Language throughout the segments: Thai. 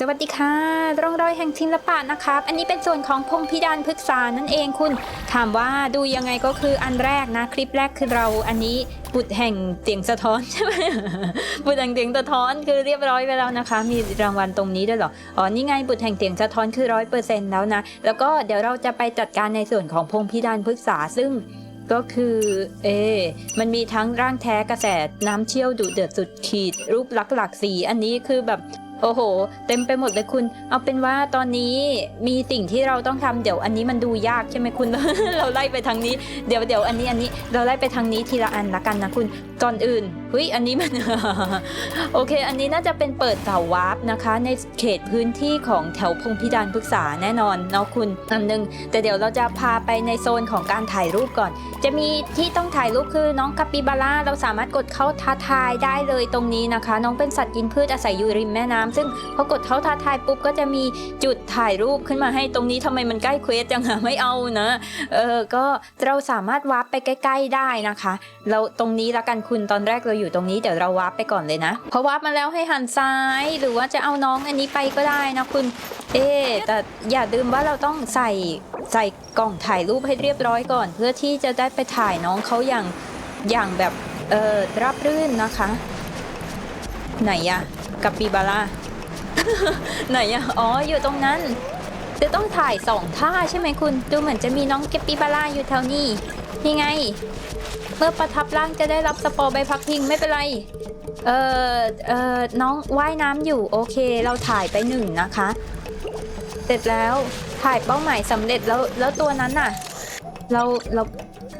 สวัสดีค่ะ ร่องรอยแห่งศิลปะนะครับ อันนี้เป็นส่วนของพงพิดานพฤกษานั่นเองคุณ ถามว่าดูยังไงก็คืออันแรกนะ คลิปแรกคือเราอันนี้บุตรแห่งเสียงสะท้อนใช่ไหมบุตรแห่งเสียงสะท้อนคือเรียบร้อยไปแล้วนะคะ มีรางวัลตรงนี้ด้วยหรอ อ๋อ นี่ไงบุตรแห่งเสียงสะท้อนคือร้อยเปอร์เซ็นต์แล้วนะ แล้วก็เดี๋ยวเราจะไปจัดการในส่วนของพงพิดานพฤกษาซึ่งก็คือ เอ มันมีทั้งร่างแท้กระแสน้ำเชี่ยวดุเดือดสุดขีด รูปลักษณ์หลากสี อันนี้คือแบบ โอ้โห เต็มไปหมดเลยคุณ เอาเป็นว่าตอนนี้มีสิ่งที่เราต้องทำเดี๋ยวอันนี้มันดูยากใช่ไหมคุณ เราไล่ไปทางนี้ เดี๋ยวเดี๋ยวอันนี้อันนี้เราไล่ไปทางนี้ทีละอันละกันนะคุณก่อนอื่นเฮ้ยอันนี้มัน โอเค อันนี้น่าจะเป็นเปิดเสาวาร์ปนะคะ ในเขตพื้นที่ของแถวพงพิดานพฤกษาแน่นอนเนาะคุณอันหนึ่งแต่เดี๋ยวเราจะพาไปในโซนของการถ่ายรูปก่อน จะมีที่ต้องถ่ายรูปคือน้องคาปิบาร่าเราสามารถกดเข้าท้าทายได้เลยตรงนี้นะคะ น้องเป็นสัตว์กินพืชอาศัยอยู่ริมแม่น้ำซึ่งพอกดเข้าท้าทายปุ๊บก็จะมีจุดถ่ายรูปขึ้นมาให้ตรงนี้ทำไมมันใกล้เควสจังหะไม่เอานะเออก็เราสามารถวาร์ปไปใกล้ ๆได้นะคะ เราตรงนี้ละกันคุณตอนแรกเราอยู่ตรงนี้เดี๋ยวเราวาร์ปไปก่อนเลยนะพอวาร์ปมาแล้วให้หันซ้าย หรือว่าจะเอาน้องอันนี้ไปก็ได้นะคุณเอ๊แต่อย่าลืมว่าเราต้องใส่ใส่กล่องถ่ายรูปให้เรียบร้อยก่อน เพื่อที่จะได้ไปถ่ายน้องเขาอย่างอย่างแบบเออรับรื่นนะคะ ไหนอะกับปีบาร่า ไหนอะอ๋อ อยู่ตรงนั้น จะต้องถ่ายสองท่าใช่ไหมคุณ ดูเหมือนจะมีน้องเก็บปีบาร่าอยู่แถวนี้ นี่ไง เมื่อประทับร่างจะได้รับสปอร์ใบพักพิงไม่เป็นไร เออเออน้องว่ายน้ำอยู่ โอเค เราถ่ายไปหนึ่งนะคะ เสร็จแล้วถ่ายเป้าหมายสำเร็จแล้ว แล้วตัวนั้นน่ะ เรา เรา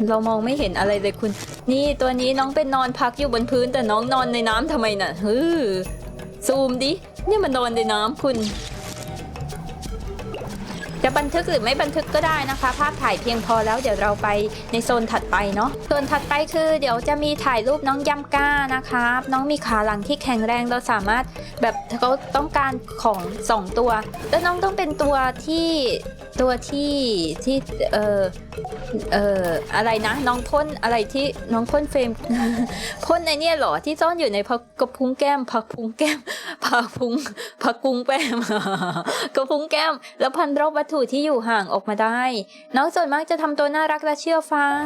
เรามองไม่เห็นอะไรเลยคุณ นี่ตัวนี้น้องเป็นนอนพักอยู่บนพื้นแต่น้องนอนในน้ำทำไมน่ะฮือซูมดิ เนี่ยมันนอนในน้ำคุณ จะบันทึกหรือไม่บันทึกก็ได้นะคะ ภาพถ่ายเพียงพอแล้วเดี๋ยวเราไปในโซนถัดไปเนาะโซนถัดไปคือเดี๋ยวจะมีถ่ายรูปน้องยำก้านะคะน้องมีขาหลังที่แข็งแรงเราสามารถแบบเขาต้องการของสองตัว แล้วน้องต้องเป็นตัวที่ตัวที่ที่เออ เอ่ออะไรนะน้องพ่นอะไรที่น้องพ่นเฟรม พ่นไอเนี่ยเหรอที่ซ่อนอยู่ในพักกระพุ้งแก้มพักพุ้งแก้มพักพุ้งพักกุ้งแป้มกระพุ้งแก้ม แล้วพันรอบวัตถุที่อยู่ห่างออกมาได้ น้องส่วนมากจะทำตัวน่ารักและเชื่อฟัง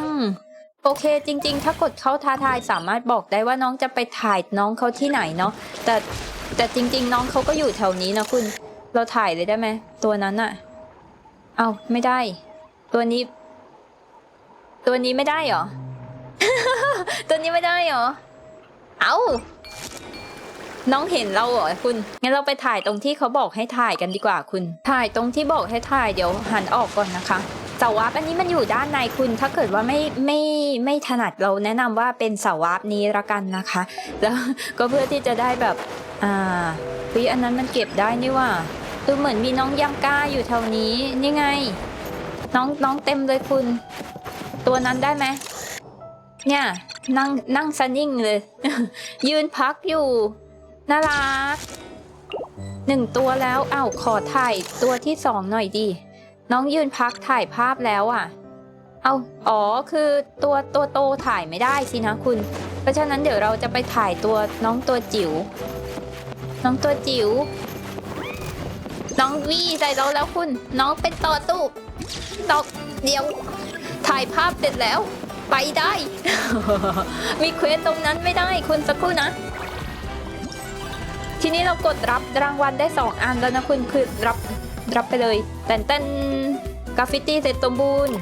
โอเค จริง ๆ ถ้ากดเข้าท้าทายสามารถบอกได้ว่าน้องจะไปถ่ายน้องเขาที่ไหนเนาะแต่แต่จริง ๆ น้องเขาก็อยู่แถวนี้นะคุณ เราถ่ายเลยได้ไหมตัวนั้นอะเอาไม่ได้ ตัวนี้ ตัวนี้ไม่ได้เหรอ ตัวนี้ไม่ได้เหรอ เอาน้องเห็นเราเหรอคุณ งั้นเราไปถ่ายตรงที่เขาบอกให้ถ่ายกันดีกว่าคุณ ถ่ายตรงที่บอกให้ถ่ายเดี๋ยวหันออกก่อนนะคะเสาวับอันนี้มันอยู่ด้านในคุณ ถ้าเกิดว่าไม่ไม่ไม่ถนัดเราแนะนำว่าเป็นเสาวับนี้ละกันนะคะ แล้วก็เพื่อที่จะได้แบบอ่าพี่อันนั้นมันเก็บได้นี่ว่าดูเหมือนมีน้องยำก้าอยู่แถวนี้นี่ไง น้องน้องเต็มเลยคุณ ตัวนั้นได้ไหมเนี่ย นั่งนั่งซันนิ่งเลย ยืนพักอยู่น่ารักหนึ่งตัวแล้วอ้าวขอถ่ายตัวที่สองหน่อยดิน้องยืนพักถ่ายภาพแล้วอะ เอาอ๋อคือตัวตัวโตถ่ายไม่ได้สินะคุณ เพราะฉะนั้นเดี๋ยวเราจะไปถ่ายตัวน้องตัวจิ๋วน้องตัวจิ๋วน้องวี่ใส่เราแล้วคุณ น้องเป็นต่อตู้ตอกเดี๋ยวายภาพเสร็จแล้ว ไปได้ มีเควสตรงนั้นไม่ได้คุณสักครู่นะ ทีนี้เรากดรับรางวัลได้ 2 อันแล้วนะคุณคือรับรับไปเลยแต่นเต้นกราฟฟิตี้เสร็จสมบูรณ์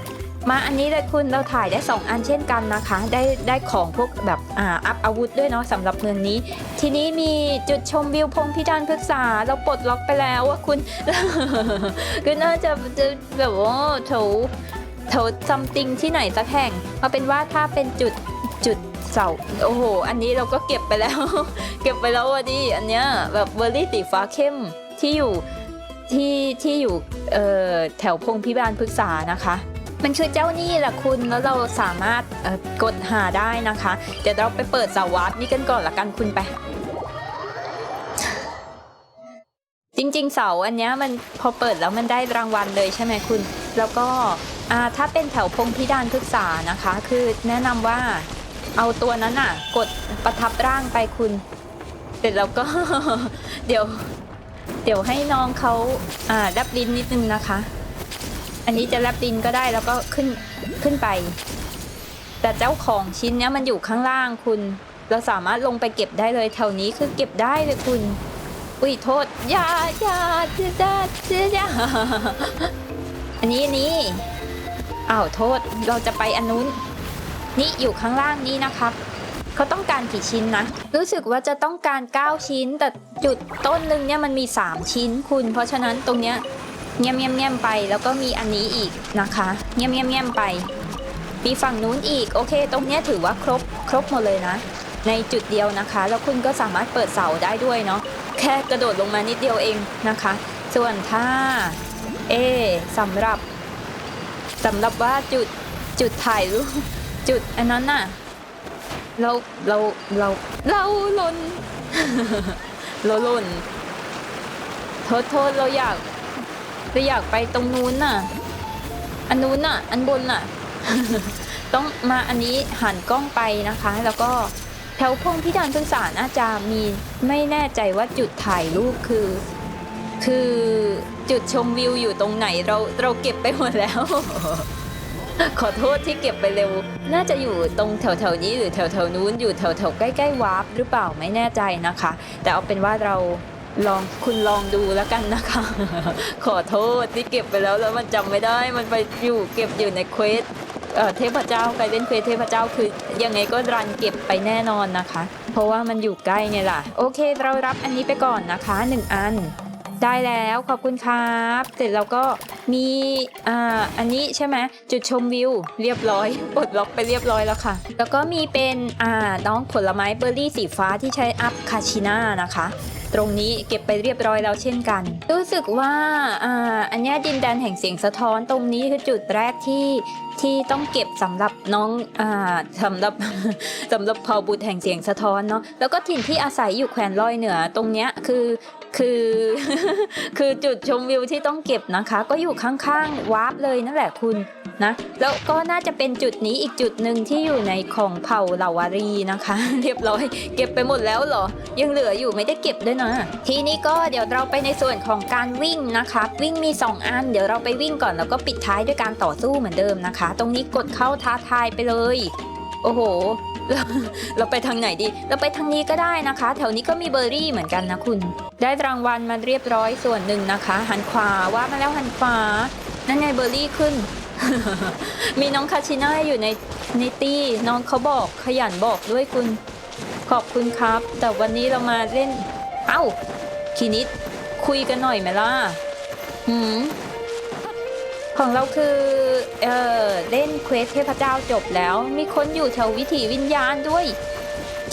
มาอันนี้เลยคุณเราถ่ายได้ 2 อันเช่นกันนะคะ ได้ได้ของพวกแบบอ่าอัพอาวุธด้วยเนาะสำหรับเมืองนี้ ทีนี้มีจุดชมวิวพงพิดานพฤกษา เราปลดล็อกไปแล้วว่าคุณ ก็น่าจะจะแบบว่าโถ โถซัมติงที่ไหนสักแห่งเอาเป็นว่าถ้าเป็นจุดจุดเสาโอ้โห อันนี้เราก็เก็บไปแล้ว เก็บไปแล้วอะดิอันเนี้ยแบบเบอร์รี่สีฟ้าเข้มที่อยู่ที่ที่อยู่เอ่อแถวพงพิบาลพฤกษานะคะมันคือเจ้านี่แหละคุณแล้วเราสามารถกดหาได้นะคะ เดี๋ยวเราไปเปิดสาวาร์ปนี่กันก่อนละกันคุณไป จริงๆเสาอันเนี้ยมันพอเปิดแล้วมันได้รางวัลเลยใช่ไหมคุณ แล้วก็ อ่าถ้าเป็นแถวพงพิดานพฤกษานะคะ คือแนะนำว่าเอาตัวนั้นน่ะ กดประทับร่างไปคุณ เสร็จแล้วก็ เดี๋ยว เดี๋ยวให้น้องเขาอ่าแลบลิ้นนิดนึงนะคะ อันนี้จะแลบลิ้นก็ได้แล้วก็ขึ้นขึ้นไป แต่เจ้าของชิ้นเนี้ยมันอยู่ข้างล่างคุณ เราสามารถลงไปเก็บได้เลยแถวนี้คือเก็บได้เลยคุณ อุ้ยโทษยาอย่าอย่าอย่อย่าอันนี้อันนี้ อ้าวโทษเราจะไปอันนู้น นี่อยู่ข้างล่างนี้นะครับ เขาต้องการกี่ชิ้นนะ รู้สึกว่าจะต้องการ 9 ชิ้น แต่จุดต้นหนึ่งเนี่ยมันมี 3 ชิ้นคุณ เพราะฉะนั้นตรงเนี้ยเงียบเงียบเงียบไปแล้วก็มีอันนี้อีกนะคะ เงียบเงียบเงียบไป มีฝั่งนู้นอีกโอเค ตรงเนี้ยถือว่าครบครบหมดเลยนะ ในจุดเดียวนะคะ แล้วคุณก็สามารถเปิดเสาได้ด้วยเนาะแค่กระโดดลงมานิดเดียวเองนะคะ ส่วนถ้าเอสำหรับ สำหรับว่าจุดจุดถ่ายรูปจุดอันนั้นน่ะ เราเราเราเราหล่นเราหล่นโทษโทษเราอยากเราอยากไปตรงนู้นน่ะ อันนู้นน่ะ อันบนน่ะ ต้องมาอันนี้หันกล้องไปนะคะ แล้วก็แถวพงพิดานศึกษาน่าจะมีไม่แน่ใจว่าจุดถ่ายรูปคือ คือจุดชมวิวอยู่ตรงไหนเราเราเก็บไปหมดแล้ว ขอโทษที่เก็บไปเร็ว น่าจะอยู่ตรงแถวๆนี้หรือแถวๆนู้นอยู่แถวๆใกล้ๆวาร์ปหรือเปล่าไม่แน่ใจนะคะ แต่เอาเป็นว่าเราลองคุณลองดูแล้วกันนะคะ ขอโทษที่เก็บไปแล้วแล้วมันจำไม่ได้มันไปอยู่เก็บอยู่ในเควสเอ่อเทพเจ้าใครเล่นเควสเทพเจ้าคือยังไงก็รันเก็บไปแน่นอนนะคะ เพราะว่ามันอยู่ใกล้ไงล่ะ โอเค เรารับอันนี้ไปก่อนนะคะหนึ่งอัน ได้แล้วขอบคุณครับ เสร็จแล้วก็มีอ่าอันนี้ใช่ไหมจุดชมวิวเรียบร้อยปลดล็อกไปเรียบร้อยแล้วค่ะ แล้วก็มีเป็นอ่าน้องผลไม้เบอร์รี่สีฟ้าที่ใช้อัพคาชิน่านะคะตรงนี้เก็บไปเรียบร้อยแล้วเช่นกัน รู้สึกว่าอ่าอันนี้ดินแดนแห่งเสียงสะท้อนตรงนี้คือจุดแรกที่ที่ต้องเก็บสำหรับน้องอ่าสำหรับสำหรับเผ่าบุตรแห่งเสียงสะท้อนเนาะแล้วก็ถิ่นที่อาศัยอยู่แขวนลอยเหนือตรงเนี้ยคือ คือคือจุดชมวิวที่ต้องเก็บนะคะ ก็อยู่ข้างๆวาร์ปเลยนั่นแหละคุณนะแล้วก็น่าจะเป็นจุดนี้อีกจุดหนึ่งที่อยู่ในของเผ่าเหล่าวารีนะคะ เรียบร้อย เก็บไปหมดแล้วเหรอ ยังเหลืออยู่ไม่ได้เก็บด้วยนะ ทีนี้ก็เดี๋ยวเราไปในส่วนของการวิ่งนะคะ วิ่งมี 2 อัน เดี๋ยวเราไปวิ่งก่อนแล้วก็ปิดท้ายด้วยการต่อสู้เหมือนเดิมนะคะ ตรงนี้กดเข้าท้าทายไปเลย โอ้โหเราเราไปทางไหนดี เราไปทางนี้ก็ได้นะคะ แถวนี้ก็มีเบอร์รี่เหมือนกันนะคุณ ได้รางวัลมาเรียบร้อยส่วนหนึ่งนะคะ หันขวาว่ามาแล้วหันขวา นั่นไงเบอร์รี่ขึ้น มีน้องคาชิน่าอยู่ในในตี้น้องเขาบอกขยันบอกด้วยคุณ ขอบคุณครับ แต่วันนี้เรามาเล่น เอ้าคีนิดคุยกันหน่อยไหมล่ะ หืม ของเราคือเออเล่นเควสเทพเจ้าจบแล้ว มีคนอยู่แถววิถีวิญญาณด้วย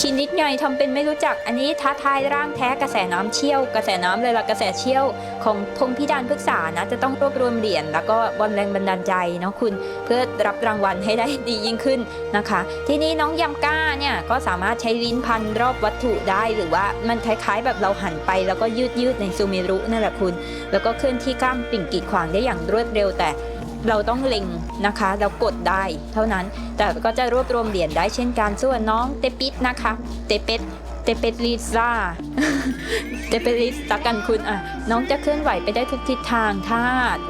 ชินนิดไงทำเป็นไม่รู้จักอันนี้ท้าทายร่างแท้กระแสน้ำเชี่ยว กระแสน้ำเลยละกระแสเชี่ยวของพงพิดานพฤกษานะจะต้องรวบรวมเหรียญแล้วก็บอลแรงบันดาลใจเนาะคุณเพื่อรับรางวัลให้ได้ดียิ่งขึ้นนะคะ ทีนี้น้องยำก้าเนี่ยก็สามารถใช้ลิ้นพันรอบวัตถุได้หรือว่ามันคล้ายๆ แบบเราหันไปแล้วก็ยืดยืดในซูเมรุนั่นแหละคุณ แล้วก็เคลื่อนที่ข้ามปิ่งกีดขวางได้อย่างรวดเร็วแต่ เราต้องเล็งนะคะเรากดได้เท่านั้น แต่ก็จะรวบรวมเหรียญได้เช่นกันส่วนน้องเตปิดนะคะ เตเป็ด เตเป็ดลิซ่าเตเป็ดลิสตากันคุณอะน้องจะเคลื่อนไหวไปได้ทุกทิศทางถ้า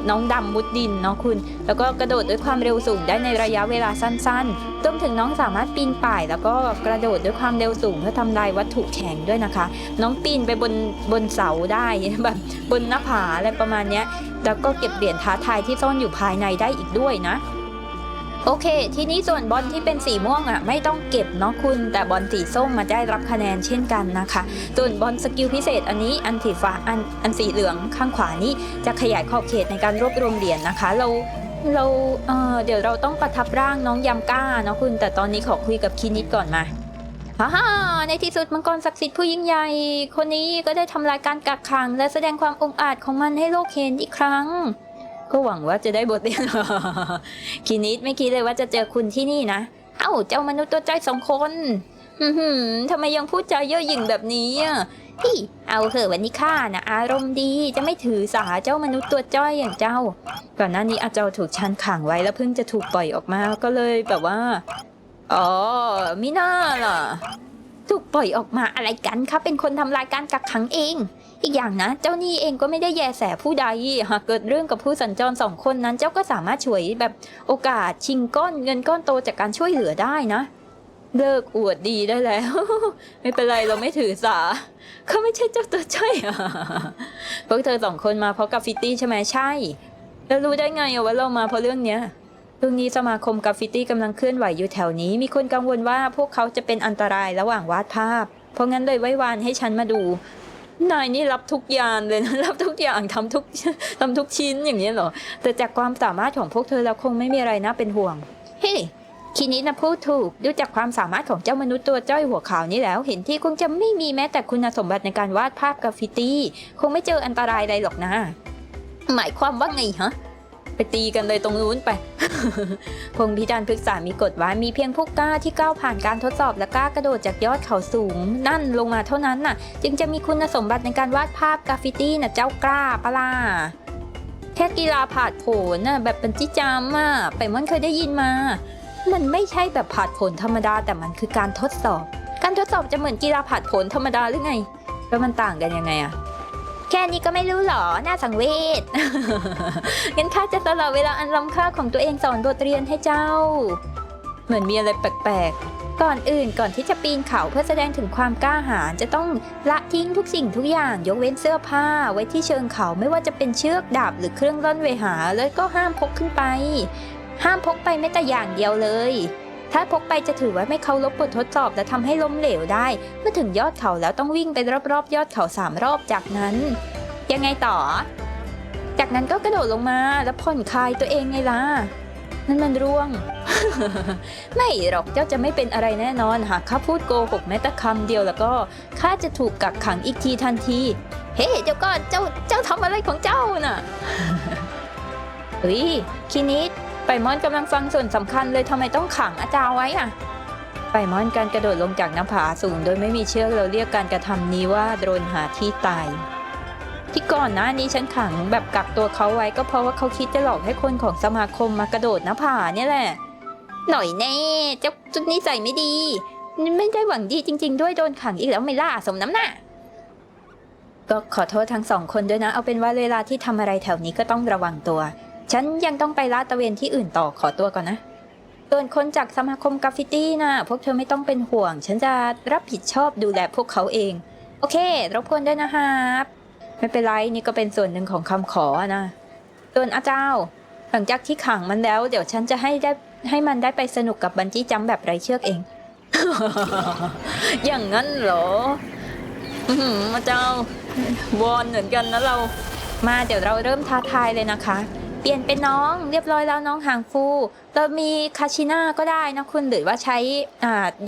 น้องดำมุดดินเนาะคุณ แล้วก็กระโดดด้วยความเร็วสูงได้ในระยะเวลาสั้นๆรวมถึงน้องสามารถปีนป่าย แล้วก็กระโดดด้วยความเร็วสูงเพื่อทำลายวัตถุแข็งด้วยนะคะ น้องปีนไปบนบนเสาได้แบบบนหน้าผาอะไรประมาณเนี้ยแล้วก็เก็บเหรียญท้าทายที่ซ่อนอยู่ภายในได้อีกด้วยนะ โอเค ทีนี้ส่วนบอลที่เป็นสีม่วงอะไม่ต้องเก็บเนาะคุณ แต่บอลสีส้มมาได้รับคะแนนเช่นกันนะคะ ส่วนบอลสกิลพิเศษอันนี้อันสีฟ้าอันอันสีเหลืองข้างขวานี้จะขยายขอบเขตในการรวบรวมเหรียญนะคะ เราเราเออเดี๋ยวเราต้องประทับร่างน้องยำก้าเนาะคุณ แต่ตอนนี้ขอคุยกับคินิดก่อนมาฮ่าฮ่าในที่สุดมังกรศักดิ์สิทธิ์ผู้ยิ่งใหญ่ คนนี้ก็ได้ทำลายการกักขัง และแสดงความองอาจของมันให้โลกเห็นอีกครั้ง ก็หวังว่าจะได้บทเรียนคินิดไม่คิดเลยว่าจะเจอคุณที่นี่นะ เอ้าเจ้ามนุษย์ตัวใจอยสองคนหือทำไมยังพูดจาเย่อหยิ่งแบบนี้อะพี่เอาเถอะวันนี้ข้านะอารมณ์ดีจะไม่ถือสาเจ้ามนุษย์ตัวจ้อยอย่างเจ้า ก่อนหน้านี้อาเจ้าถูกชันขังไว้แล้วเพิ่งจะถูกปล่อยออกมาก็เลยแบบว่า อ๋อมิน่าล่ะ ถูกปล่อยออกมาอะไรกันคะเป็นคนทำลายการกักขังเอง อีกอย่างนะ เจ้านี่เองก็ไม่ได้แยแสผู้ใดหากเกิดเรื่องกับผู้สัญจรสองคนนั้น เจ้าก็สามารถช่วยแบบโอกาสชิงก้อนเงินก้อนโตจากการช่วยเหลือได้นะ เลิกอวดดีได้แล้ว ไม่เป็นไรเราไม่ถือสาเขาไม่ใช่เจ้าตัวช่วยพวกเธอสองคนมาเพราะกราฟฟิตี้ใช่ไหมใช่แล้วรู้ได้ไงว่าเรามาเพราะเรื่องเนี้ย เรื่งนี้สมาคมกราฟฟิตี้กำลังเคลื่อนไหวอยู่แถวนี้ มีคนกังวลว่าพวกเขาจะเป็นอันตรายระหว่างวาดภาพ เพราะงั้นเลยไว้วานให้ฉันมาดู นายนี่รับทุกอย่างเลยนะรับทุกอย่างทำทุกทำทุกชิ้นอย่างนี้เหรอ แต่จากความสามารถของพวกเธอแล้วคงไม่มีอะไรน่าเป็นห่วง เฮ้คินิดนะพูดถูกดูจากความสามารถของเจ้ามนุษย์ตัวจ้อยหัวขาวนี้แล้ว เห็นที่คงจะไม่มีแม้แต่คุณสมบัติในการวาดภาพกราฟฟิตี้ คงไม่เจออันตรายใดหรอกนะ หมายความว่าไงฮะ ไปตีกันเลยตรงนู้นไป พงพิจารณ์พฤกษามีกฎว่ามีเพียงผู้กล้าที่ก้าวผ่านการทดสอบและกล้ากระโดดจากยอดเขาสูง นั่นลงมาเท่านั้นน่ะ จึงจะมีคุณสมบัติในการวาดภาพกราฟฟิตี้น่ะเจ้ากล้าปะล่ะแค่กีฬาผาดโผนน่ะแบบเป็นจิจามอะไปม่อนเคยได้ยินมา มันไม่ใช่แบบผาดโผนธรรมดาแต่มันคือการทดสอบ การทดสอบจะเหมือนกีฬาผาดโผนธรรมดาหรือไงแล้วมันต่างกันยังไงอะ ค่นี้ก็ไม่รู้หรอ น่าสังเวช งั้นข้าจะสละเวลาอันล้ำค่าของตัวเองสอนบทเรียนให้เจ้า เหมือนมีอะไรแปลกๆ ก่อนอื่นก่อนที่จะปีนเขาเพื่อแสดงถึงความกล้าหาญจะต้องละทิ้งทุกสิ่งทุกอย่าง ยกเว้นเสื้อผ้าไว้ที่เชิงเขาไม่ว่าจะเป็นเชือกดาบหรือเครื่องร่อนเวหา แล้วก็ห้ามพกขึ้นไป ห้ามพกไปแม้แต่อย่างเดียวเลย ถ้าพกไปจะถือว่าไม่เคารพบททดสอบและทำให้ล้มเหลวได้ เมื่อถึงยอดเขาแล้วต้องวิ่งไปรอบๆ ยอดเขาสามรอบจากนั้น ยังไงต่อ จากนั้นก็กระโดดลงมาแล้วผ่อนคลายตัวเองไงล่ะนั่นมันร่วง ไม่หรอกเจ้าจะไม่เป็นอะไรแน่นอนหากข้าพูดโกหกแม้แต่คำเดียวแล้วก็ข้าจะถูกกักขังอีกทีทันที เฮ้เจ้าก็เจ้าเจ้าทำอะไรของเจ้าน่ะเฮ้ยคินิด ไปมอนกำลังฟังส่วนสำคัญเลยทำไมต้องขังอาจารย์ไว้อะไปมอนการกระโดดลงจากหน้าผาสูง โดยไม่มีเชือกเราเรียกการกระทำนี้ว่าโดนหาที่ตาย ที่ก่อนหน้านี้ฉันขังแบบกักตัวเขาไว้ก็เพราะว่าเขาคิดจะหลอกให้คนของสมาคมมากระโดดหน้าผาเนี่ยแหละ หน่อยแน่เจ้าจุดนี้ใส่ไม่ดีไม่ได้หวังดีจริง ๆ ด้วยโดนขังอีกแล้วไม่ล่าสมน้ำหน้าก็ขอโทษทั้งสองคนด้วยนะ เอาเป็นว่าเวลาที่ทำอะไรแถวนี้ก็ต้องระวังตัว ฉันยังต้องไปลาดตระเวนที่อื่นต่อขอตัวก่อนนะส่วนคนจากสมาคมกราฟฟิตี้นะพวกเธอไม่ต้องเป็นห่วง ฉันจะรับผิดชอบดูแลพวกเขาเอง โอเค รบกวนด้วยนะครับไม่เป็นไรนี่ก็เป็นส่วนหนึ่งของคำขอนะส่วนอาเจ้าหลังจากที่ขังมันแล้ว เดี๋ยวฉันจะให้ได้ให้มันได้ไปสนุกกับบันจี้จัมแบบไร้เชือกเอง อย่างนั้นเหรออาเจ้าวอนเหมือนกันนะเรา มาเดี๋ยวเราเริ่มท้าทายเลยนะคะ ปลี่ยนเป็นน้องเรียบร้อยแล้วน้องหางฟูเรามีคาชิน่าก็ได้นะคุณหรือว่าใช้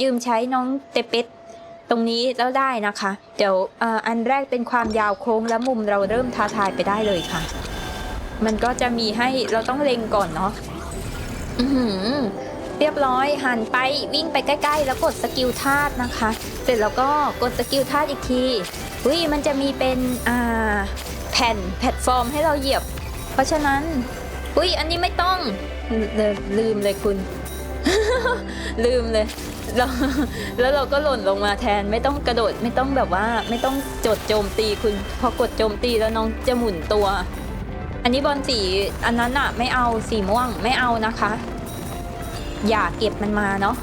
ยืมใช้น้องเตเป็ดตรงนี้แล้วได้นะคะ เดี๋ยวออันแรกเป็นความยาวโค้งและมุมเราเริ่มท้าทายไปได้เลยค่ะ มันก็จะมีให้เราต้องเล็งก่อนเนาะเรียบร้อยหันไปวิ่งไปใกล้ ๆ แล้วกดสกิลธาตุนะคะ เสร็จแล้วก็กดสกิลธาตุอีกทีอุ้ยมันจะมีเป็นแผ่นแพลตฟอร์มให้เราเหยียบ เพราะฉะนั้น อุ้ยอันนี้ไม่ต้องลลืมเลยคุณ ลืมเลยแล้วแล้วเราก็หล่นลงมาแทนไม่ต้องกระโดดไม่ต้องแบบว่าไม่ต้องจดโจมตีคุณ พอกดโจมตีแล้วน้องจะหมุนตัว อันนี้บอลสีอันนั้นอะไม่เอาสีม่วงไม่เอานะคะ อย่าเก็บมันมาเนาะ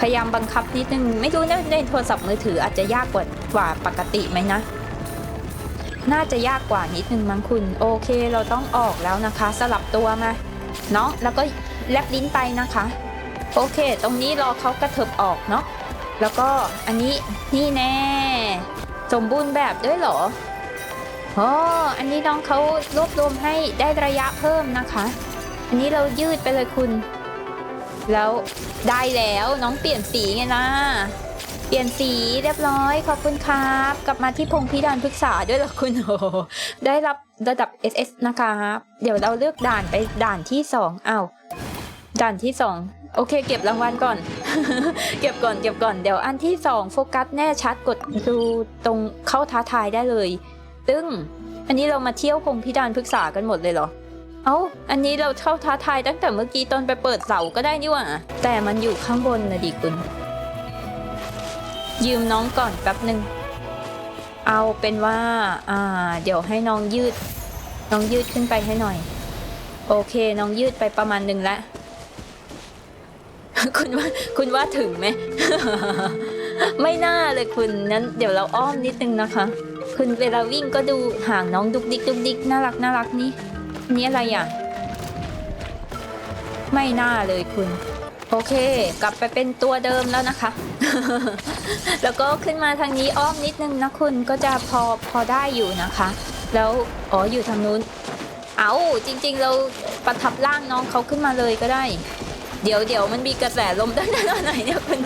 พยายามบังคับนิดนึงไม่รู้นะในโทรศัพท์มือถืออาจจะยากกว่ากว่าปกติไหมนะ น่าจะยากกว่านิดนึงมั้งคุณ โอเคเราต้องออกแล้วนะคะ สลับตัวมาเนาะแล้วก็แลบลิ้นไปนะคะ โอเค ตรงนี้รอเขากระเถิบออกเนาะแล้วก็อันนี้นี่แน่สมบูรณ์แบบด้วยเหรอโอ้อันนี้น้องเขารวบรวมให้ได้ระยะเพิ่มนะคะ อันนี้เรายืดไปเลยคุณ แล้วได้แล้วน้องเปลี่ยนสีไงนะ เปลี่ยนสีเรียบร้อยขอบคุณครับ กลับมาที่พงพิดานพฤกษาด้วยเหรอคุณโอ้โหได้รับระดับ SS นะคะเดี๋ยวเราเลือกด่านไปด่านที่สองอ้าวด่านที่สองโอเค เก็บรางวัลก่อน เก็บก่อนเก็บก่อนเดี๋ยวอันที่สองโฟกัสแน่ชัดกดดูตรงเข้าท้าทายได้เลยซึ่งอันนี้เรามาเที่ยวพงพิดานพฤกษากันหมดเลยเหรอเอ้า อันนี้เราเข้าท้าทายตั้งแต่เมื่อกี้ตอนไปเปิดเสาก็ได้นี่หว่า แต่มันอยู่ข้างบนนะดิคุณ ยืมน้องก่อนแป๊บหนึ่ง เอาเป็นว่า อ่า เดี๋ยวให้น้องยืด น้องยืดขึ้นไปให้หน่อย โอเค น้องยืดไปประมาณหนึ่งแล้ว คุณว่า คุณว่าถึงไหม ไม่น่าเลยคุณนั้น เดี๋ยวเราอ้อมนิดนึงนะคะ คุณเวลาวิ่งก็ดูห่างน้องดุกดิกดุกดิกน่ารักน่ารักนี่ นี่อะไรอะ ไม่น่าเลยคุณ โอเค กลับไปเป็นตัวเดิมแล้วนะคะ แล้วก็ขึ้นมาทางนี้อ้อมนิดนึงนะคุณก็จะพอพอได้อยู่นะคะ แล้วอ๋ออยู่ทางนู้น เอาจริง ๆ เราประทับร่างน้องเขาขึ้นมาเลยก็ได้ เดี๋ยวเดี๋ยวมันมีกระแสลมด้านหน้าไหนเนี่ยคุณ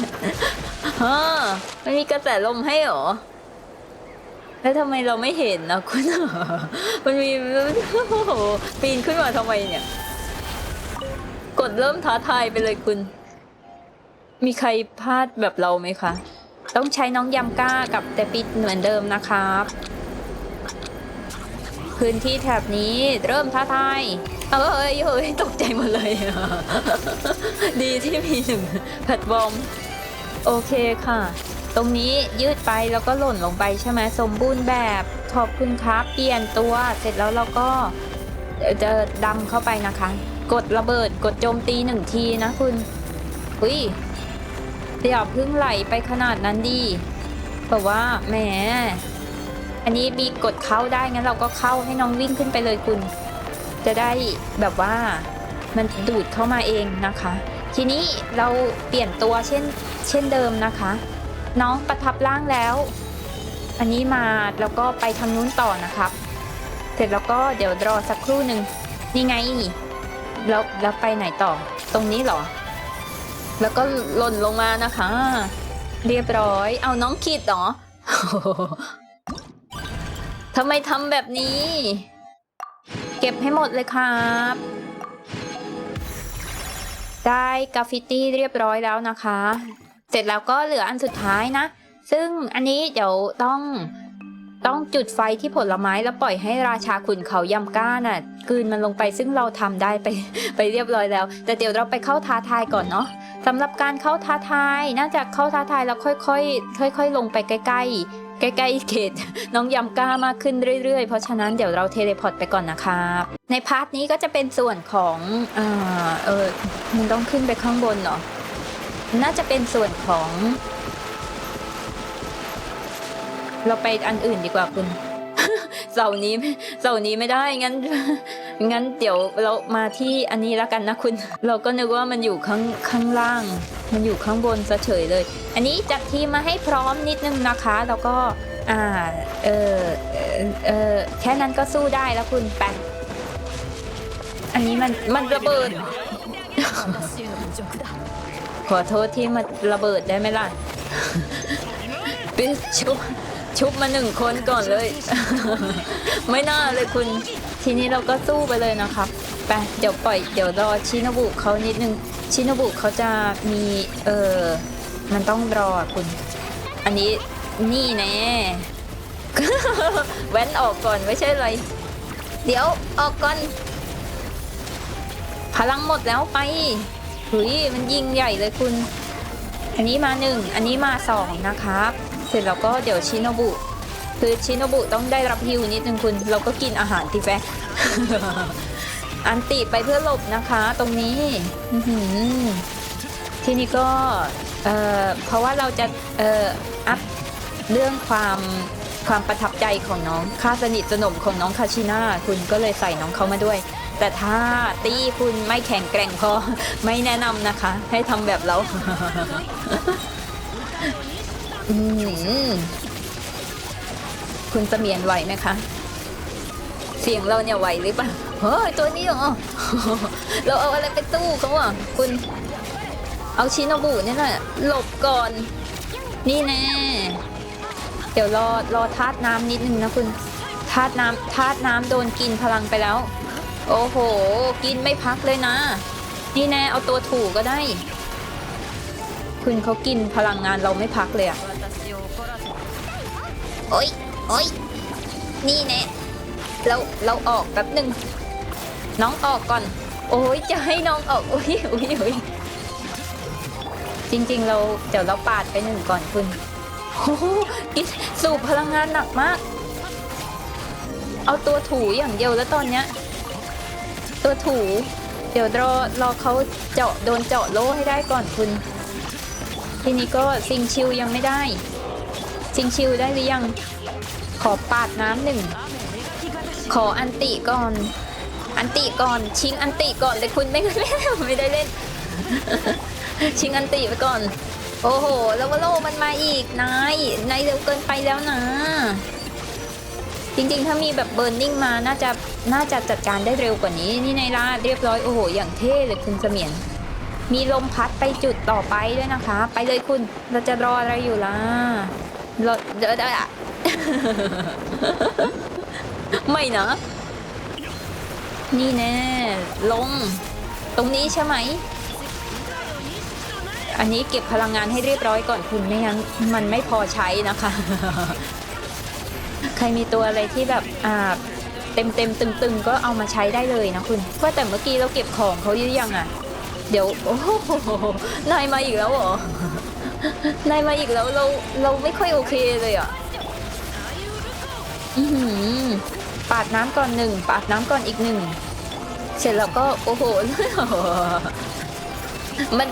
เฮะมันมีกระแสลมให้หรอแล้วทำไมเราไม่เห็นนะคุณมันมีโอ้โหปีนขึ้นมาทำไมเนี่ย ดเริ่มท้าทายไปเลยคุณ มีใครพลาดแบบเราไหมคะ ต้องใช้น้องยำก้ากับแต่ปิดเหมือนเดิมนะครับ พื้นที่แถบนี้เริ่มท้าทายเอ้ยเฮ้ยตกใจหมดเลย ดีที่มีหนึ่งแพลตฟอร์มโอเคค่ะ ตรงนี้ยืดไปแล้วก็หล่นลงไปใช่ไหมสมบูรณ์แบบขอบคุณครับเปลี่ยนตัวเสร็จแล้วเราก็จะดำเข้าไปนะคะ กดระเบิดกดโจมตีหนึ่งทีนะคุณอุ้ยอย่าเพึ่งไหลไปขนาดนั้นดีแบบว่าแหม อันนี้บีกดเข้าได้งั้นเราก็เข้าให้น้องวิ่งขึ้นไปเลยคุณ จะได้แบบว่ามันดูดเข้ามาเองนะคะ ทีนี้เราเปลี่ยนตัวเช่นเช่นเดิมนะคะ น้องประทับร่างแล้ว อันนี้มาแล้วก็ไปทางนู้นต่อนะครับ เสร็จแล้วก็เดี๋ยวรอสักครู่หนึ่งนี่ไง แล้วแล้วไปไหนต่อ ตรงนี้เหรอ แล้วก็หล่นลงมานะคะ เรียบร้อย เอาน้องคิดเหรอทำไมทำแบบนี้ เก็บให้หมดเลยครับ ได้กราฟฟิตี้เรียบร้อยแล้วนะคะ เสร็จแล้วก็เหลืออันสุดท้ายนะ ซึ่งอันนี้เดี๋ยวต้อง ต้องจุดไฟที่ผลไม้แล้วปล่อยให้ราชาขุนเขายำก้าน่ะกืนมันลงไปซึ่งเราทำได้ไปไปเรียบร้อยแล้ว แต่เดี๋ยวเราไปเข้าท้าทายก่อนเนาะสำหรับการเข้าท้าทายน่าจะเข้าท้าทายแล้วค่อยๆค่อย ๆ ลงไปใกล้ ๆใกล้ๆเขตน้องยำก้ามากขึ้นเรื่อยๆ เพราะฉะนั้นเดี๋ยวเราเทเลพอร์ตไปก่อนนะครับในพาร์ทนี้ก็จะเป็นส่วนของอ่าเออมันต้องขึ้นไปข้างบนเหรอน่าจะเป็นส่วนของ เราไปอันอื่นดีกว่าคุณเสาร์นี้เสาร์นี้ไม่ได้งั้น งั้นเดี๋ยวเรามาที่อันนี้แล้วกันนะคุณ เราก็นึกว่ามันอยู่ข้างข้างล่าง มันอยู่ข้างบนซะเฉยเลย อันนี้จัดทีมมาให้พร้อมนิดนึงนะคะ แล้วก็อ่าเออเออแค่นั้นก็สู้ได้แล้วคุณไปอันนี้มันมันระเบิด ขอโทษที่มาระเบิดได้ไหมล่ะปิ๊บชุบ ชุบมาหนึ่งคนก่อนเลย ไม่น่าเลยคุณ ทีนี้เราก็สู้ไปเลยนะครับไปเดี๋ยวปล่อยเดี๋ยวรอชินบุเขานิดนึง ชินบุเขาจะมีเออมันต้องรอคุณ อันนี้นี่แน่แว้นออกก่อนไม่ใช่เลย เดี๋ยวออกก่อน พลังหมดแล้วไปหุยมันยิงใหญ่เลยคุณ อันนี้มาหนึ่งอันนี้มาสองนะครับ ร็จแล้วก็เดี๋ยวชิโนบุคือชิโนบุต้องได้รับฮิวนิดนึงคุณเราก็กินอาหารที่แฟอันติไปเพื่อหลบนะคะตรงนี้ทีนี้ก็เอ่อเพราะว่าเราจะเอ่ออัพเรื่องความความประทับใจของน้องค่าสนิทสนมของน้องคาชิน่าคุณก็เลยใส่น้องเขามาด้วย แต่ถ้าตีคุณไม่แข็งแกร่งพอไม่แนะนำนะคะ ให้ทำแบบเรา อืมคุณเสมียนไหวไหมคะ เสียงเราเนี่ยไหวหรือเปล่าเฮ้ยตัวนี้เหรอเราเอาอะไรไปตู้เขาอะคุณ เอาชินโนบุเนี่ยหนะหลบก่อน นี่แน่เดี๋ยวรอรอธาตุน้ำนิดนึงนะคุณธาตุน้ำธาตุน้ำโดนกินพลังไปแล้ว โอ้โห กินไม่พักเลยนะ นี่แน่เอาตัวถูกก็ได้ คุณเขากินพลังงานเราไม่พักเลยอะโอ๊ยโอ๊ยนี่แน่เราเราออกแป๊บหนึ่งน้องออกก่อน โอ้ยจะให้น้องออกโอ้ยโอ้ยโอ้ยจริงๆ เราเดี๋ยวเราปาดไปหนึ่งก่อนคุณโอ้โหกินสูบพลังงานหนักมาก เอาตัวถูอย่างเดียวแล้วตอนเนี้ย ตัวถู เดี๋ยวรอรอเขาเจาะโดนเจาะโล่ให้ได้ก่อนคุณ ทีนี้ก็ซิงชิวยังไม่ได้ ซิงชิวได้หรือยัง ขอปาดน้ำหนึ่ง ขออันติก่อน อันติก่อน ชิงอันติก่อนเลยคุณไม่ไม่ไม่ได้เล่น ชิงอันติไปก่อน โอ้โห แล้วว่าโลมันมาอีกนายนายเร็วเกินไปแล้วนะ จริงๆ ถ้ามีแบบเบิร์นนิ่งมาน่าจะน่าจะจัดการได้เร็วกว่านี้ นี่นายลาเรียบร้อย โอ้โห อย่างเท่เลยคุณเสมียน มีลมพัดไปจุดต่อไปด้วยนะคะ ไปเลยคุณ เราจะรออะไรอยู่ล่ะรอเดี๋ยวเดี๋ยวอะไม่นะ นี่แน่ ลง ตรงนี้ใช่ไหม อันนี้เก็บพลังงานให้เรียบร้อยก่อนคุณไม่งั้นมันไม่พอใช้นะคะ ใครมีตัวอะไรที่แบบอ่าเต็มเต็มตึงตึงๆก็เอามาใช้ได้เลยนะคุณว่าแต่เมื่อกี้เราเก็บของเขาหรือยังอะ เดี๋ยวโอ้โหนายมาอีกแล้วเหรอนายมาอีกแล้วเราเราไม่ค่อยโอเคเลยอะอือหือปาดน้ำก่อนหนึ่งปาดน้ำก่อนอีกหนึ่งเสร็จแล้วก็โอ้โหมัน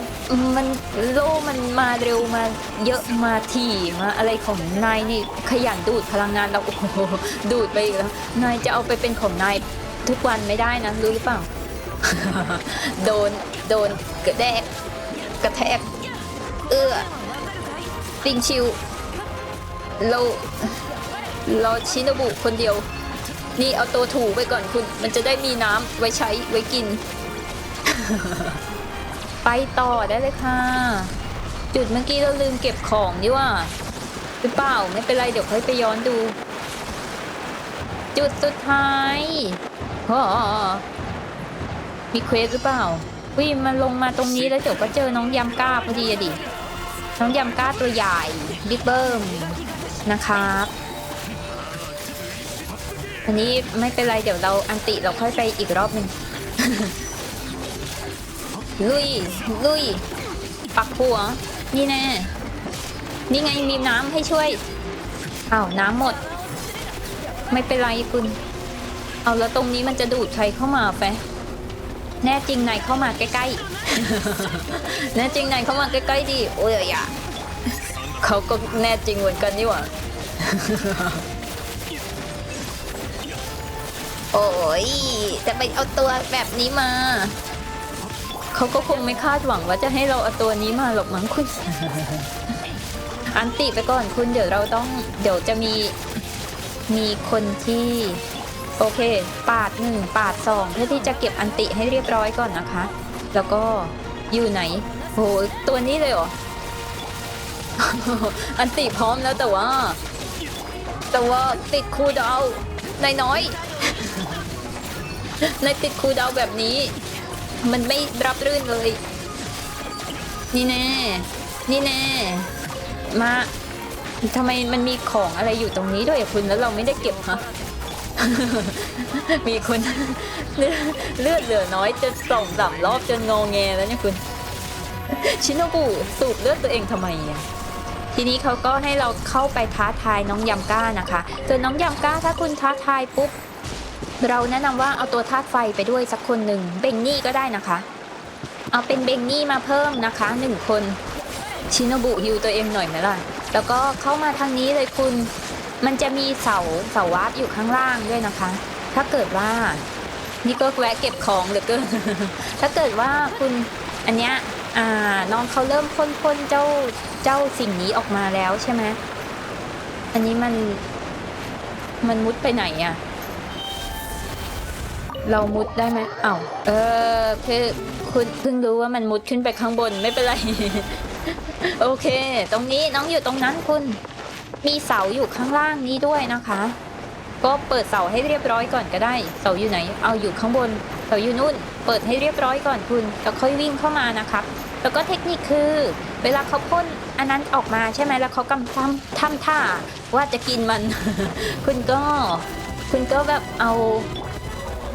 มันโลมันมาเร็วมาเยอะมาถี่มาอะไรของนายนี่ขยันดูดพลังงานเราโอ้โหดูดไปอีกแล้วนายจะเอาไปเป็นของนายทุกวันไม่ได้นะรู้หรือเปล่า โดน โดนกระแดกกระแทก เอื้อปิงชิวเราเราชินบุคนเดียว นี่เอาตัวถูไปก่อนคุณ มันจะได้มีน้ำไว้ใช้ไว้กิน ไปต่อได้เลยค่ะ จุดเมื่อกี้เราลืมเก็บของนี่ว่าหรือเปล่าไม่เป็นไรเดี๋ยวค่อยไปย้อนดู จุดสุดท้ายอ๋อ มีเควสหรือเปล่าวิมันลงมาตรงนี้แล้วเดี๋ยวก็เจอน้องยำก้าพอดีอะดิ น้องยำก้าตัวใหญ่บิ๊กเบิ้มนะครับอันนี้ไม่เป็นไรเดี๋ยวเราอันติเราค่อยไปอีกรอบหนึ่งลุยลุยปักหัว นี่แน่ นี่ไงมีน้ำให้ช่วยอ้าวน้ำหมด ไม่เป็นไรคุณ เอาแล้วตรงนี้มันจะดูดใครเข้ามาแฟะ แน่จริงนายเข้ามาใกล้ๆ แน่จริงนายเข้ามาใกล้ๆดิ โอ้ยอย่าเขาก็แน่จริงเหมือนกันนี่หว่า โอ้ยจะไปเอาตัวแบบนี้มา เขาก็คงไม่คาดหวังว่าจะให้เราเอาตัวนี้มาหรอกมั้งคุณอันติไปก่อนคุณเดี๋ยวเราต้อง เดี๋ยวจะมีมีคนที่ โอเค ปาดหนึ่งปาดสองเพื่อที่จะเก็บอันติให้เรียบร้อยก่อนนะคะ แล้วก็อยู่ไหนโหตัวนี้เลยเหรอ อันติพร้อมแล้วแต่ว่า แต่ว่าติดคูดาวน์นายน้อยในติดคูดาวแบบนี้ มันไม่รับรื่นเลย นี่แน่ นี่แน่ มาทำไมมันมีของอะไรอยู่ตรงนี้ด้วยคุณแล้วเราไม่ได้เก็บฮะ มีคนเลือดเลือดเหลือน้อยจะส่องสามรอบจนงอแงแล้วเนี่ยคุณ ชินโนบุสูบเลือดตัวเองทำไมอะทีนี้เขาก็ให้เราเข้าไปท้าทายน้องยำก้านะคะส่วนน้องยำก้าถ้าคุณท้าทายปุ๊บเราแนะนำว่าเอาตัวธาตุไฟไปด้วยสักคนหนึ่งเบงนี่ก็ได้นะคะ เอาเป็นเบงนี่มาเพิ่มนะคะหนึ่งคนชินโนบุฮิวตัวเองหน่อยไหมล่ะแล้วก็เข้ามาทางนี้เลยคุณ มันจะมีเสาเสาวาร์ปอยู่ข้างล่างด้วยนะคะ ถ้าเกิดว่า นี่ก็แวะเก็บของเหลือเกิน ถ้าเกิดว่าคุณอันเนี้ยอ่าน้องเขาเริ่มพ่นพ่นเจ้าเจ้าสิ่งนี้ออกมาแล้วใช่ไหมอันนี้มันมันมุดไปไหนอะเรามุดได้ไหมอ้าวเออคือคุณเพิ่งรู้ว่ามันมุดขึ้นไปข้างบนไม่เป็นไร โอเค ตรงนี้น้องอยู่ตรงนั้นคุณ มีเสาอยู่ข้างล่างนี้ด้วยนะคะ ก็เปิดเสาให้เรียบร้อยก่อนก็ได้ เสาอยู่ไหน เอาอยู่ข้างบน เสาอยู่นู่น เปิดให้เรียบร้อยก่อนคุณ แล้วค่อยวิ่งเข้ามานะครับแล้วก็เทคนิคคือ เวลาเขาพ่นอันนั้นออกมาใช่ไหมแล้วเขากำทำทำท่าว่าจะกินมัน คุณก็ คุณก็แบบเอา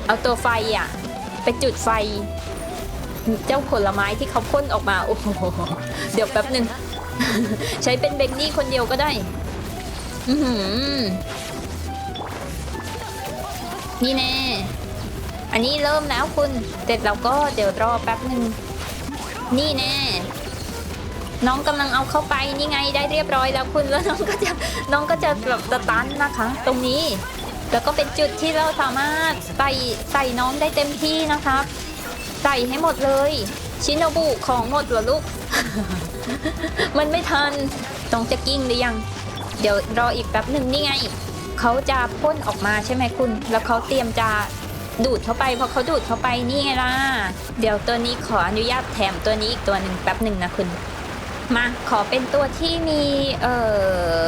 เอาตัวไฟอะ ไปจุดไฟ เจ้าผลไม้ที่เขาพ่นออกมา โอ้โห เดี๋ยวแป๊บหนึ่ง ใช้เป็นเบงนี่คนเดียวก็ได้ อือหือนี่แน่ อันนี้เริ่มแล้วคุณเสร็จแล้วก็เดี๋ยวรอแป๊บหนึ่ง นี่แน่ น้องกำลังเอาเข้าไปนี่ไงได้เรียบร้อยแล้วคุณแล้วน้องก็จะน้องก็จะแบบสตันนะคะ ตรงนี้ แล้วก็เป็นจุดที่เราสามารถใส่ใส่น้องได้เต็มที่นะครับ ใส่ให้หมดเลย ชินโนบุของหมดเหรอลูก มันไม่ทัน ต้องจะกิ้งหรือยัง เดี๋ยวรออีกแป๊บหนึ่งนี่ไง เขาจะพ่นออกมาใช่ไหมคุณ แล้วเขาเตรียมจะดูดเข้าไปพอเขาดูดเข้าไปนี่ไงล่ะ เดี๋ยวตัวนี้ขออนุญาตแถมตัวนี้อีกตัวหนึ่งแป๊บหนึ่งนะคุณ มาขอเป็นตัวที่มีเอ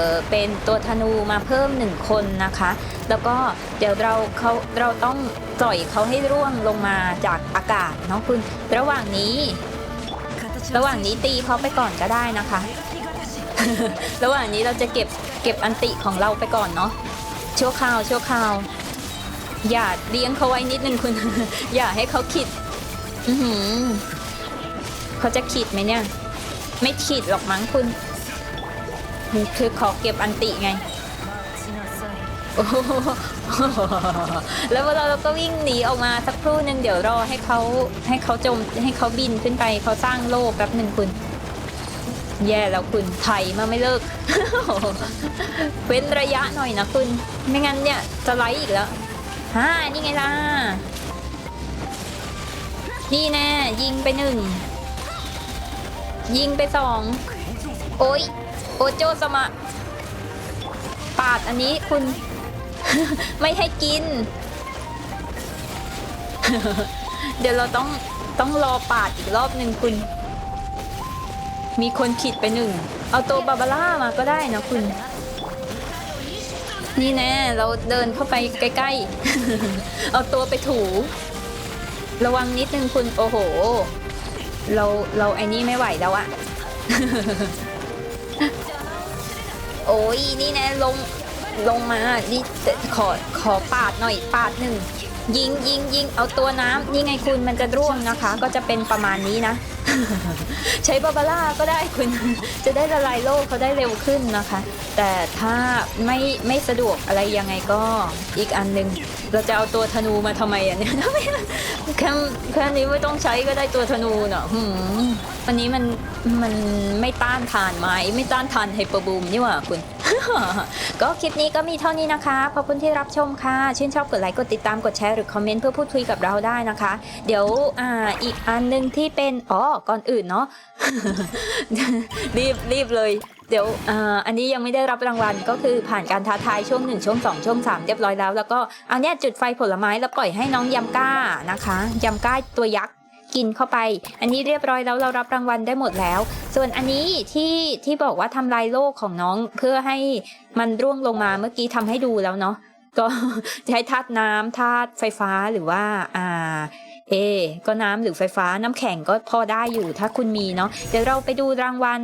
อเป็นตัวธนูมาเพิ่มหนึ่งคนนะคะ แล้วก็เดี๋ยวเราเขาเราต้องปล่อยเขาให้ร่วงลงมาจากอากาศเนาะคุณ ระหว่างนี้ ระหว่างนี้ตีเขาไปก่อนก็ได้นะคะ ระหว่างนี้เราจะเก็บเก็บอันติของเราไปก่อนเนาะชั่วคราวชั่วคราว อย่าเลี้ยงเขาไว้นิดนึงคุณ อย่าให้เขาขิด อือหือเขาจะขิดไหมเนี่ย ไม่ขิดหรอกมั้งคุณ คือขอเก็บอันติไงโอ้แล้วเราเราก็วิ่งหนีออกมาสักครู่หนึ่งเดี๋ยวรอให้เขาให้เขาจมให้เขาบินขึ้นไปเขาสร้างโลกแป๊บหนึ่งคุณ แย่แล้วคุณไถมาไม่เลิก เว้นระยะหน่อยนะคุณ ไม่งั้นเนี่ยจะไลฟ์อีกแล้วฮ่านี่ไงล่ะ นี่แน่ยิงไปหนึ่ง ยิงไปสอง โอ้ยโอโจสมะ ปาดอันนี้คุณ ไม่ให้กิน เดี๋ยวเราต้องต้องรอปาดอีกรอบหนึ่งคุณ มีคนขิดไปหนึ่ง เอาตัวบาบาร่ามาก็ได้นะคุณ นี่แน่เราเดินเข้าไปใกล้ๆ เอาตัวไปถู ระวังนิดนึงคุณ โอ้โห เราเราไอ้นี่ไม่ไหวแล้วอะโอ้ยนี่แน่ลงลงมานี่ขอขอปาดหน่อยปาดหนึ่งยิงยิงยิงเอาตัวน้ำนี่ไงคุณมันจะร่วงนะคะ ก็จะเป็นประมาณนี้นะ ใช้บาบาร่าก็ได้คุณ จะได้ละลายโลกเขาได้เร็วขึ้นนะคะ แต่ถ้าไม่ไม่สะดวกอะไรยังไงก็อีกอันหนึ่งเราจะเอาตัวธนูมาทำไมอะเนี่ยแค่แค่นี้ไม่ต้องใช้ก็ได้ตัวธนูเนาะวันนี้มันมันไม่ต้านทานไม้ไม่ต้านทานไฮเปอร์บูมนี่หว่าคุณก็คลิปนี้ก็มีเท่านี้นะคะขอบคุณที่รับชมค่ะ ชื่นชอบกดไลค์กดติดตามกดแชร์หรือคอมเมนต์เพื่อพูดคุยกับเราได้นะคะ เดี๋ยวอ่าอีกอันหนึ่งที่เป็นอ๋อก่อนอื่นเนาะรีบรีบเลย เดี๋ยวอ,อันนี้ยังไม่ได้รับรางวัลก็คือผ่านการท้าทายช่วง 1 ช่วง 2 ช่วง 3 เรียบร้อยแล้ว แล้วก็เอาเนี้ยจุดไฟผลไม้แล้วปล่อยให้น้องยำก้านะคะยำก้าตัวยักษ์กินเข้าไป อันนี้เรียบร้อยแล้วเรารับรางวัลได้หมดแล้ว ส่วนอันนี้ที่ที่บอกว่าทำลายโลกของน้องเพื่อให้มันร่วงลงมาเมื่อกี้ทำให้ดูแล้วเนาะก็ใช้ธาตุน้ำธาตุไฟฟ้าหรือว่าอ่า เอก็น้ำหรือไฟฟ้าน้ำแข็งก็พอได้อยู่ถ้าคุณมีเนาะเดี๋ยวเราไปดูรางวัล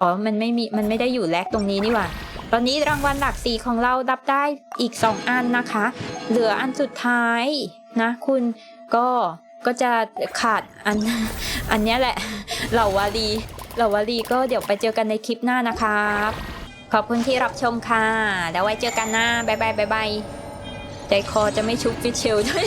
อ๋อมันไม่มีมันไม่ได้อยู่แลกตรงนี้นี่หว่า ตอนนี้รางวัลหลักสีของเรารับได้อีก 2 อันนะคะ เหลืออันสุดท้ายนะคุณก็ก็จะขาดอันอันนี้แหละ เหล่าวารีเหล่าวารีก็เดี๋ยวไปเจอกันในคลิปหน้านะครับ ขอบคุณที่รับชมค่ะแล้วไว้เจอกันหนะบ๊ายบายบายบายใจคอจะไม่ชุบฟิชเชลด้วย